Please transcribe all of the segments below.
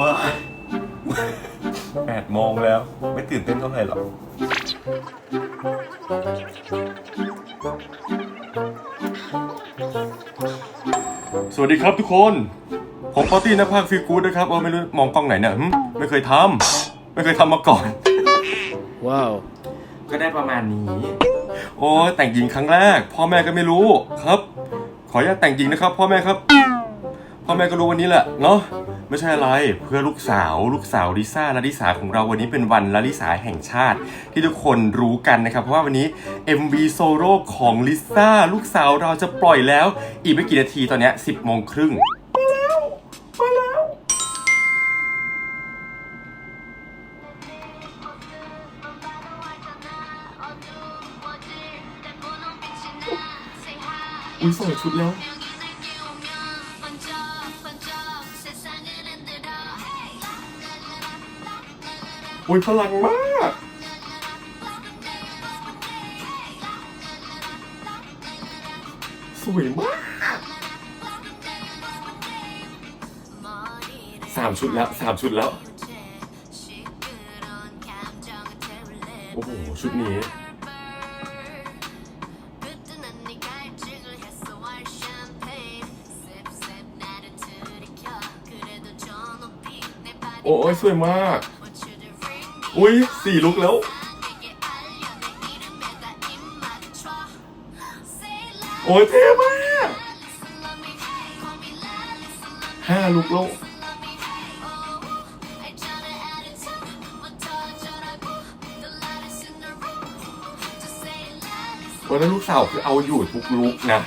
ว้ายแปดโมงแล้ว ไม่ตื่นเต้นเท่าไหร่หรอกสวัสดีครับทุกคน ผมปาร์ตี้นักพากย์ฟีลกู๊ดนะครับเออไม่รู้มองกล้องไหนเนี่ยหึไม่เคยทำไม่เคยทำมาก่อน ว้าว ก็ได้ประมาณนี้ โอ้ยแต่งหญิงครั้งแรก พ่อแม่ก็ไม่รู้ครับ ขออนุญาตแต่งหญิงนะครับ พ่อแม่ครับ พ่อแม่ก็รู้วันนี้แหละเนาะไม่ใช่อะไรเพื่อลูกสาวลูกสาวลิซ่าลาลิสาของเราวันนี้เป็นวันลาลิสาแห่งชาติ ที่ทุกคนรู้กันนะครับ เพราะว่าวันนี้ MV โซโล่ของลิซ่าลูกสาวเราจะปล่อยแล้ว อีกไม่กี่นาทีตอนเนี้ย10โมงครึ่งมาแล้วอุ้ยใส่ชุดแล้ว อุ้ยพลังมาก สวยมากสามชุดแล้วสามชุดแล้ว โอ้โห ชุดนี้ โอ้ยสวยมาก อุ้ยสี่ลุกแล้ว โอ้ยเท่มากห้าลุกแล้ววันนั้นลูกสาวคือเอาอยู่ทุกลุกนะ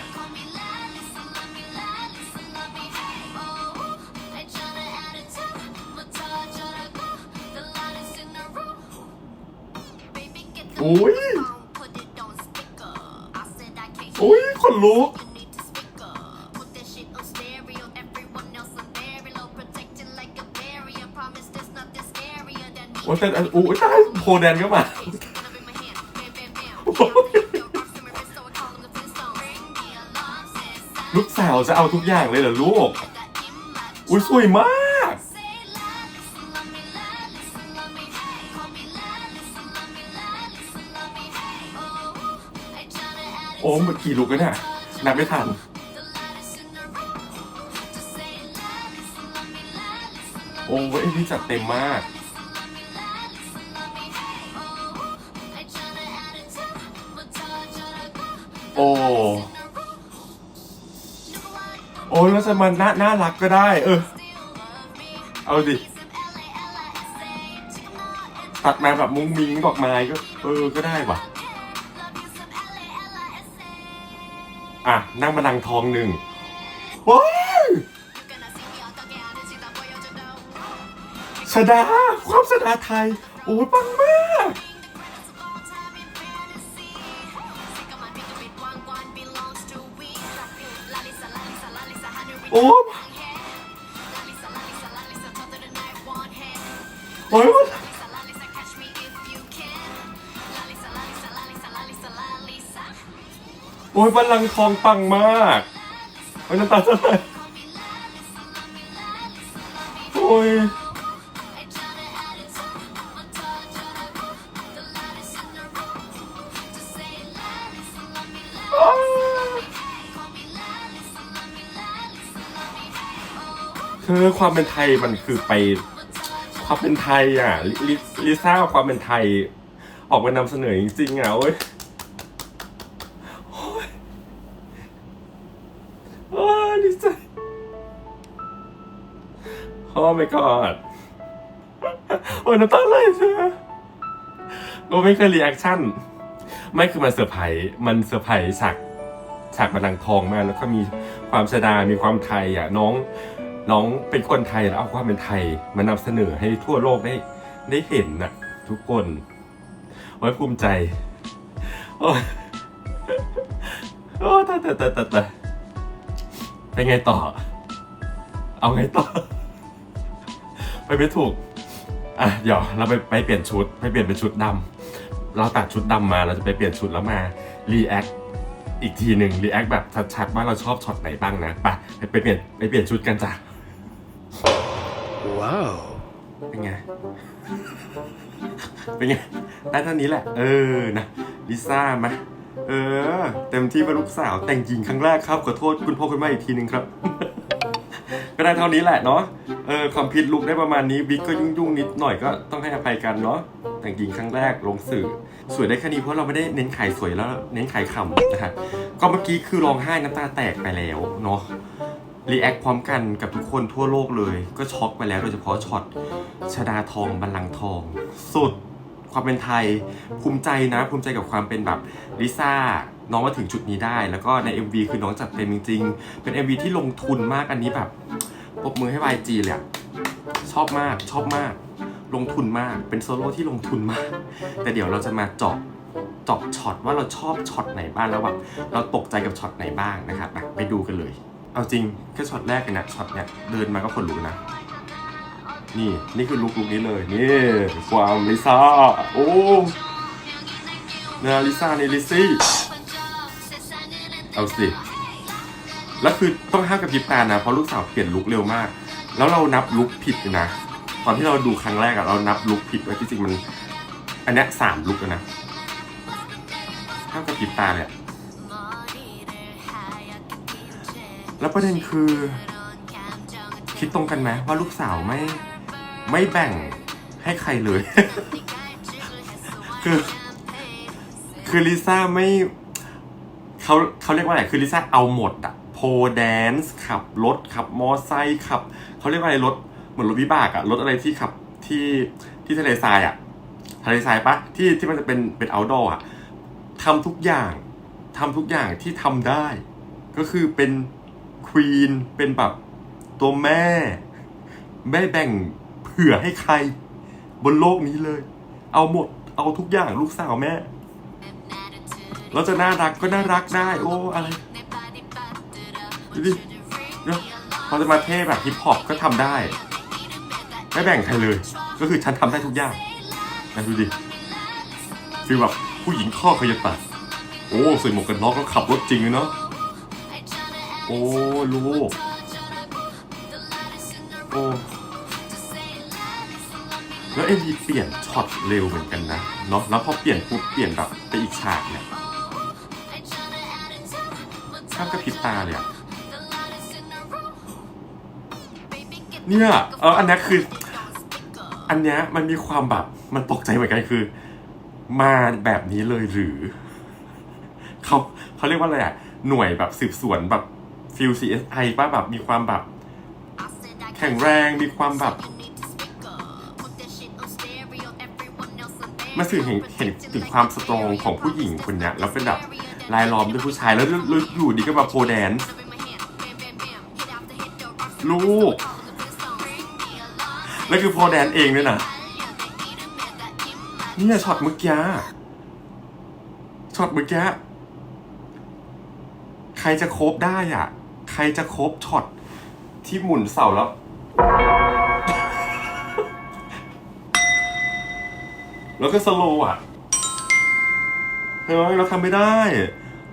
อุ้ยอุ้ยคนลุกโอ้ยแต่อันอุ้ยตายโพแดนก็มาลูกสาวจะเอาทุกอย่างเลยเหรอลูก อุ้ยสวยมาก โอ้เมื่อกี่ลุกแล้วเนี่ยนับไม่ทันโอ้ยนี่จัดเต็มมากโอ้โอ้ยแล้วจะมาน่าน่ารักก็ได้ เออ เอาดิ ตัดมาแบบมุ้งมิ้งดอกไม้ก็ เออ ก็ได้ว่ะ อะ นั่งบันลังก์ทองหนึ่งว้ายชดา ความชดาไทย โอ้ยปังมาก โอ้ยโอ้ย โอ้ยบันลังก์ทองปังมากโอ้ยน้ำตาจะไหลโอ้ยคือความเป็นไทยมันคือไป ความเป็นไทยอะลิลิลิซ่าความเป็นไทย ออกมานำเสนอจริงๆอะโอ้ย my god โอ้ยน้ำตาไหลใช่ไหมโอ้ไม่เคยรีแอคชั่น ไม่คือมันเซอร์ไพรส์มันเซอร์ไพรส์ฉากฉากบันลังทองมากแล้วก็มีความชดา มีความไทยอะน้องน้องเป็นคนไทยแล้วเอาความเป็นไทยมานำเสนอให้ทั่วโลกได้ได้เห็นน่ะทุกคนไว้ภูมิใจ โอ้โอ้ตายตายตายตาไปไงต่อ เอาไงต่อ ไปไม่ถูกอะเดี๋ยวเราไปไปเปลี่ยนชุดไปเปลี่ยนเป็นชุดดำเราตัดชุดดำมาเราจะไปเปลี่ยนชุดแล้วมารีแอคอีกทีหนึ่งรีแอคแบบชัดๆว่าเราชอบช็อตไหนบ้างนะไปไปเปลี่ยนไปเปลี่ยนชุดกันจ้ะ Wow. เป็นไงเป็นไงได้เท่านี้แหละ เออนะลิซ่าไหมเออ เต็มที่เป็นลูกสาวแต่งหญิงครั้งแรกครับ ขอโทษคุณพ่อคุณแม่อีกทีหนึ่งครับ ก็ได้เท่านี้แหละเนาะเออคอมพิวลุกได้ประมาณนี้บิ๊กก็ยุ่งๆนิดหน่อยก็ต้องให้อภัยกันเนาะแต่งหญิงครั้งแรกลงสื่อ สวยได้แค่นี้เพราะเราไม่ได้เน้นขายสวยแล้วเน้นขายคำนะฮะก็เมื่อกี้คือร้องไห้น้ำตาแตกไปแล้วเนาะรีแอคพร้อมกันกับทุกคนทั่วโลกเลย ก็ช็อกไปแล้วโดยเฉพาะช็อตชดาทองบัลลังก์ทอง สุดความเป็นไทยภูมิใจนะ ภูมิใจกับความเป็นแบบลิซ่า น้องมาถึงจุดนี้ได้ แล้วก็ใน MV คือน้องจัดเต็มจริงๆ เป็น MV ที่ลงทุนมากอันนี้แบบปรบมือให้ YG เลยอะชอบมากชอบมาก ลงทุนมากเป็นโซโล่ที่ลงทุนมาก แต่เดี๋ยวเราจะมาเจาะเจาะช็อตว่าเราชอบช็อตไหนบ้างแล้วแบบเราตกใจกับช็อตไหนบ้างนะครับไปดูกันเลย เอาจริงแค่ช็อตแรกเลยนะช็อตเนี้ยเดินมาก็ขนลุกนะนี่นี่คือลุกลุกนี้เลยนี่ความลิซ่าโอ้นาลิซ่านี่ลิซี่ เอาสิ แล้วคือต้องห้ามกับพริบตานะ เพราะลูกสาวเปลี่ยนลุกเร็วมาก แล้วเรานับลุกผิดนะ ตอนที่เราดูครั้งแรกอะเรานับลุกผิดไว้ที่จริงมัน อันนี้สามลุกแล้วนะ ห้ามกับพริบตาเลยแล้วประเด็นคือ คิดตรงกันไหมว่าลูกสาวไม่ไม่แบ่งให้ใครเลย คือ คือลิซ่าไม่ เขาเขาเรียกว่าอะไรคือลิซ่าเอาหมดอะโพแดนซ์ขับรถขับมอไซค์ขับเขาเรียกว่าอะไรรถเหมือนรถวิบากอะรถอะไรที่ขับที่ที่ทะเลทรายอะทะเลทรายปะที่ที่มันจะเป็นเป็น outdoor อะทำทุกอย่างทำทุกอย่างที่ทำได้ ก็คือเป็นควีนเป็นแบบตัวแม่ ไม่แบ่งเผื่อให้ใครบนโลกนี้เลย เอาหมดเอาทุกอย่างลูกสาวแม่ เราจะน่ารักก็น่ารักได้ โอ้อะไรดูดิเนาะพอจะมาเท่แบบฮิปฮอปก็ทำได้ ไม่แบ่งใครเลย ก็คือฉันทำได้ทุกอย่างนะดูดิฟีลแบบผู้หญิงข้อขยันตัดโอ้ใส่หมวกกันน็อกแล้วขับรถจริงเลยเนาะโอ้ลูกโอ้แล้วเอ็มดีเปลี่ยนช็อตเร็วเหมือนกันนะเนาะแล้วพอเปลี่ยนปุ๊บเปลี่ยนแบบไปอีกฉากเนี่ย้ามกระพริบตาเลยอะเนี่ยเอออันนี้คือ อันเนี้ยมันมีความแบบมันตกใจเหมือนกันคือ มาแบบนี้เลยหรือเขาเขาเรียกว่าอะไรอะหน่วยแบบสืบสวนแบบฟิล CSI ป้าแบบมีความแบบ แข็งแรงมีความแบบมาสื่อเห็นเห็นถึงความสตรองของผู้หญิงคนเนี้ยแล้วเป็นแบบ รายล้อมด้วยผู้ชายแล้วแล้วอยู่ดีก็แบบโพแดนซ์ลูก แล้วคือโพแดนซ์เองด้วยนะนี่ยช็อตเมื่อกี้ช็อตเมื่อกี้ใครจะโคบได้อะ ใครจะโคบช็อตที่หมุนเสาแล้ว แล้วก็สโลว์อะ เฮ้ยเราทำไม่ได้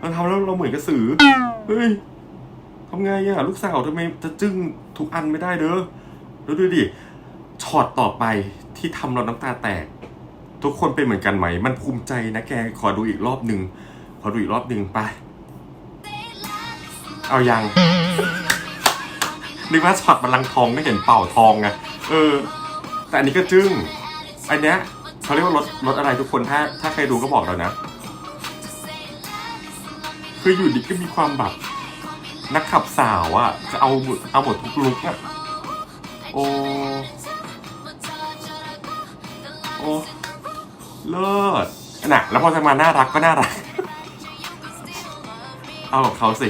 เราทำแล้วเราเหมือนกระสือเฮ้ยทำไงอะลูกสาวทำไมจะจึ้งทุกอันไม่ได้เด้อแล้วดูดิช็อตต่อไปที่ทำเราน้ำตาแตก ทุกคนเป็นเหมือนกันไหม มันภูมิใจนะแกขอดูอีกรอบหนึ่งขอดูอีกรอบหนึ่งไป เอายังนึกว่าช็อตบัลลังทองก็เห็นเป่าทองไงเออ แต่อันนี้ก็จึ้งอันเนี้ยเขาเรียกว่ารถรถอะไรทุกคนถ้าถ้าใครดูก็บอกเรานะ คืออยู่ดีก็มีความแบบ นักขับสาวอะจะเอาหมดเอาหมดทุกลุกอะโอ้โอ้เลิศน่ะ แล้วพอจะมาน่ารักก็น่ารัก เอากับเขาสิ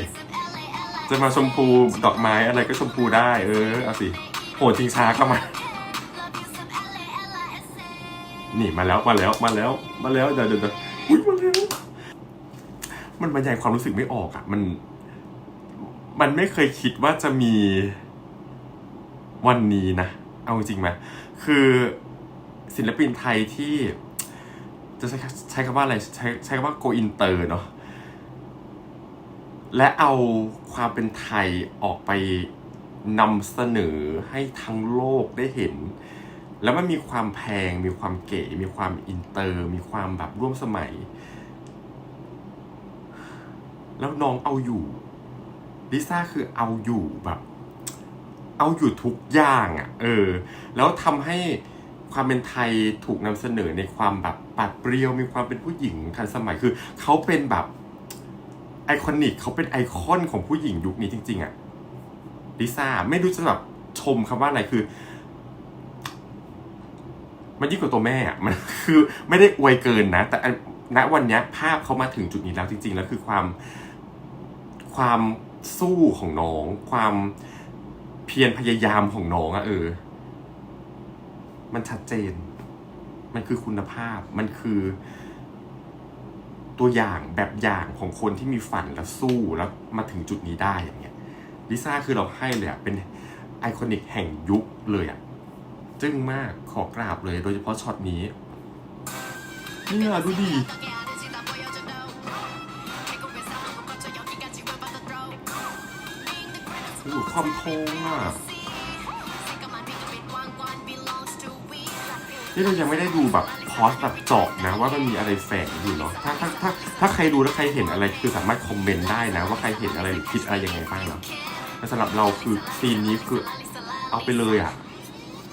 จะมาชมพูดอกไม้อะไรก็ชมพูได้ เออ เอาสิโหจริงช้าเข้ามา นี่มาแล้วมาแล้วมาแล้วมาแล้วเดี๋ยวเดี๋ยวอุ้ยมาแล้ว มันบรรยายความรู้สึกไม่ออกอะ มัน มันไม่เคยคิดว่าจะมีวันนี้นะ เอาจริงไหมคือศิลปินไทยที่ จะใช้ใช้คำว่าอะไรใช้ใช้คำว่า go inter เนาะและเอาความเป็นไทยออกไปนำเสนอให้ทั้งโลกได้เห็น แล้วมันมีความแพง มีความเก๋ มีความอินเตอร์ มีความแบบร่วมสมัย แล้วน้องเอาอยู่ลิซ่าคือเอาอยู่แบบ เอาอยู่ทุกอย่างอะ่ะ เออ แล้วทำให้ความเป็นไทยถูกนำเสนอในความแบบปัดเปรี้ยวมีความเป็นผู้หญิงทันสมัยคือเขาเป็นแบบไอคอนิกเขาเป็นไอคอนของผู้หญิงยุคนี้จริง ๆอะ่ะลิซ่าไม่รู้จะแบบชมคำว่าอะไรคือมันยิ่งกว่าตัวแม่อะมันคือไม่ได้อวยเกินนะ แต่ณวันนี้ภาพเขามาถึงจุดนี้แล้วจริง ๆ แล้วคือความ ความสู้ของน้อง ความเพียรพยายามของน้องอะเออ มันชัดเจน มันคือคุณภาพ มันคือ ตัวอย่างแบบอย่างของคนที่มีฝันแล้วสู้แล้วมาถึงจุดนี้ได้อย่างเงี้ยลิซ่าคือเราให้เลยอะเป็นไอคอนิกแห่งยุคเลยอะจึ้งมากขอกราบเลย โดยเฉพาะช็อตนี้เนี่ยดูดิ โอ้โหความโค้งอะนี่เรายังไม่ได้ดูแบบพอสแบบเจาะนะ ว่ามันมีอะไรแฝงอยู่เนาะถ้าถ้าถ้าถ้าใครดูแล้วใครเห็นอะไรคือสามารถคอมเมนต์ได้นะ ว่าใครเห็นอะไรหรือคิดอะไรยังไงบ้างเนาะแต่สำหรับเราคือซีนนี้คือเอาไปเลยอะ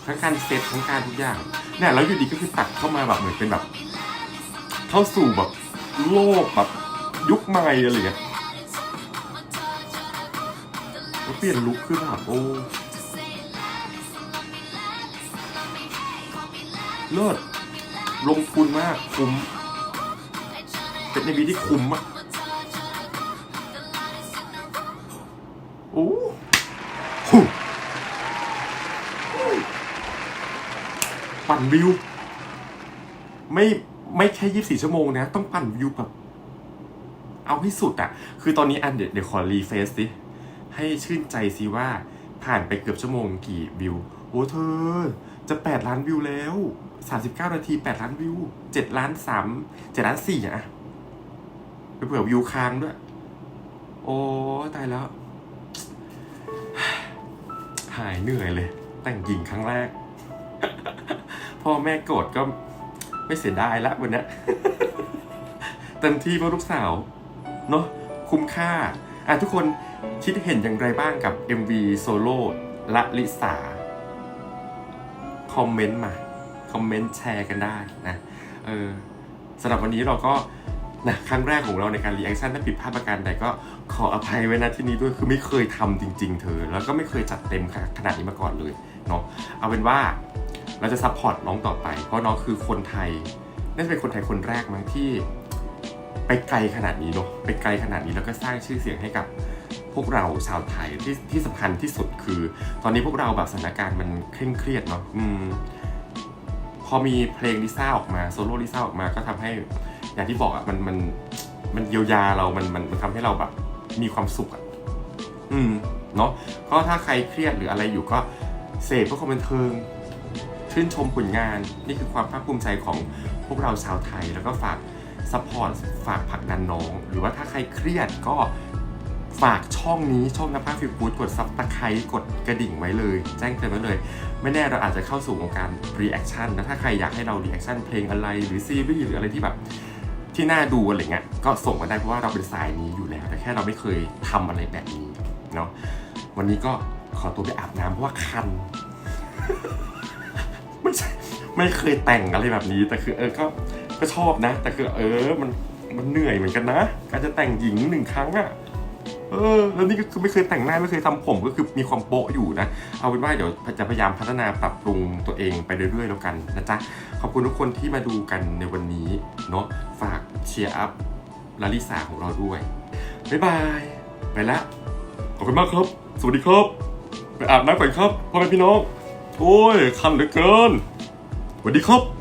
ทั้งการเซตทั้งการทุกอย่างเนี่ยแล้วอยู่ดีก็คือตัดเข้ามาแบบเหมือนเป็นแบบ เข้าสู่แบบโลกแบบยุคใหม่อะไรอย่างเงี้ย เปลี่ยนลุคคือแบบโอ้เลิศลงทุนมากคุ้มเป็นในบีที่คุ้มอะโอ้ปั่นวิว ไม่ไม่แค่ยี่สี่ชั่วโมงนะ ต้องปั่นวิวแบบ เอาให้สุดอะคือตอนนี้อันเดี๋ยวเดี๋ยวขอรีเฟซสิ ให้ชื่นใจสิว่าผ่านไปเกือบชั่วโมงกี่วิว โอ้เธอ จะ 8 ล้านวิวแล้ว 39 นาที 8 ล้านวิว 7 ล้าน 3 7 ล้าน 4อะไปเผื่อวิวค้างด้วย โอ้ตายแล้ว หายเหนื่อยเลย แต่งหญิงครั้งแรก พ่อแม่โกรธก็ไม่เสียดายละวันนี้เต็มที่เพื่อลูกสาว เนาะคุ้มค่า อะทุกคน คิดเห็นอย่างไรบ้างกับ MV โซโล่ละลิสา คอมเมนต์มา คอมเมนต์แชร์กันได้นะ เออสำหรับวันนี้เราก็นะครั้งแรกของเราในการรีแอคชั่นถ้าผิดพลาดประการใดก็ขออภัยไว้นะที่นี้ด้วยคือไม่เคยทำจริง ๆ เธอ แล้วก็ไม่เคยจัดเต็มขนาดนี้มาก่อนเลยเนาะเอาเป็นว่าเราจะซัพพอร์ตน้องต่อไป เพราะน้องคือคนไทยน่าจะเป็นคนไทยคนแรกมั้งที่ ไปไกลขนาดนี้เนาะไปไกลขนาดนี้แล้วก็สร้างชื่อเสียงให้กับ พวกเราชาวไทยที่ที่สำคัญที่สุดคือ ตอนนี้พวกเราแบบสถานการณ์มันเคร่งเครียดเนาะอืมพอมีเพลงลิซ่าออกมาโซโล่ลิซ่าออกมาก็ทำให้อย่างที่บอกอะมันมันมันเยียวยาเรา มันมันมันทำให้เราแบบมีความสุขอะอืมเนาะก็ถ้าใครเครียดหรืออะไรอยู่ก็เสพเพื่อความบันเทิงชื่นชมผลงานนี่คือความภาคภูมิใจของพวกเราชาวไทย แล้วก็ฝากซัพพอร์ตฝากผลักดันน้อง หรือว่าถ้าใครเครียดก็ ฝากช่องนี้ช่องนภาฟิลกูดกดซับตะไคร้กดกระดิ่งไว้เลย แจ้งเตือนไว้เลย ไม่แน่เราอาจจะเข้าสู่วงการรีแอคชั่นแล้วถ้าใครอยากให้เรารีแอคชั่นเพลงอะไรหรือซีรีส์หรืออะไรที่แบบที่น่าดูอะไรเงี้ยก็ส่งมาได้เพราะว่าเราเป็นสายนี้อยู่แล้ว แต่แค่เราไม่เคยทำอะไรแบบนี้เนาะวันนี้ก็ขอตัวไปอาบน้ำเพราะว่าคันไม่ใช่ไม่เคยแต่งอะไรแบบนี้ แต่คือเออก็ก็ชอบนะ แต่คือเออมันมันเหนื่อยเหมือนกันนะ การจะแต่งหญิงหนึ่งครั้งอะ เออแล้วนี่ก็คือไม่เคยแต่งหน้าไม่เคยทำผมก็คือมีความโป๊ะอยู่นะ เอาเป็นว่าเดี๋ยวจะพยายามพัฒนาปรับปรุงตัวเองไปเรื่อยๆแล้วกันนะจ๊ะ ขอบคุณทุกคนที่มาดูกันในวันนี้เนาะฝากเชียร์อัพลาลิสาของเราด้วย บ๊ายบาย ไปแล้วขอบคุณมากครับ สวัสดีครับ ไปอาบน้ำก่อนครับพ่อแม่พี่น้อง โอ้ยคันเหลือเกิน สวัสดีครับ